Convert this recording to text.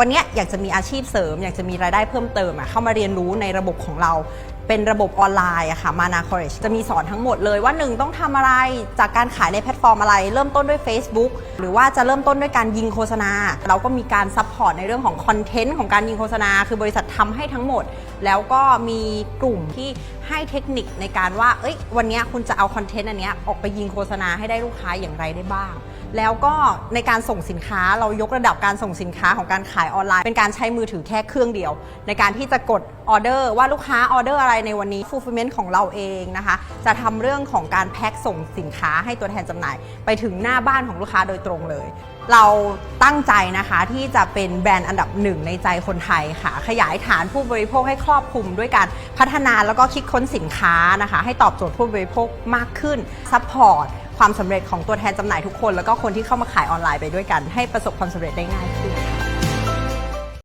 วันนี้อยากจะมีอาชีพเสริม อยากจะมีรายได้เพิ่มเติมเข้ามาเรียนรู้ในระบบของเรา เป็นระบบออนไลน์อะค่ะมานาคอร์เรจะมีสอนทั้งหมดเลยว่าหนึ่งต้องทำอะไรจากการขายในแพลตฟอร์มอะไร เริ่มต้นด้วย Facebook หรือว่าจะเริ่มต้นด้วยการยิงโฆษณา เราก็มีการซัพพอร์ตในเรื่องของคอนเทนต์ของการยิงโฆษณา คือบริษัททำให้ทั้งหมด แล้วก็มีกลุ่มที่ให้เทคนิคในการว่า เอ้ย วันนี้คุณจะเอาคอนเทนต์อันเนี้ยออกไปยิงโฆษณาให้ได้ลูกค้าอย่างไรได้บ้าง แล้วก็ในการส่งสินค้าเรายกระดับการส่งสินค้าของการขายออนไลน์ เป็นการใช้มือถือแค่เครื่องเดียว ในการที่จะกดออเดอร์ว่าลูกค้าออเดอร์อะไรในวันนี้ fulfillment ของเราเองนะคะ จะทำเรื่องของการแพ็คส่งสินค้าให้ตัวแทนจำหน่าย ไปถึงหน้าบ้านของลูกค้าโดยตรงเลย เราตั้งใจนะคะที่จะเป็นแบรนด์อันดับหนึ่งในใจคนไทยค่ะ ขยายฐานผู้บริโภคให้ครอบคลุมด้วยการพัฒนาแล้วก็คิดค้นสินค้านะคะ ให้ตอบโจทย์ผู้บริโภคมากขึ้นซัพพอร์ตความสำเร็จของตัวแทนจำหน่ายทุกคน แล้วก็คนที่เข้ามาขายออนไลน์ไปด้วยกัน ให้ประสบความสำเร็จได้ง่ายขึ้น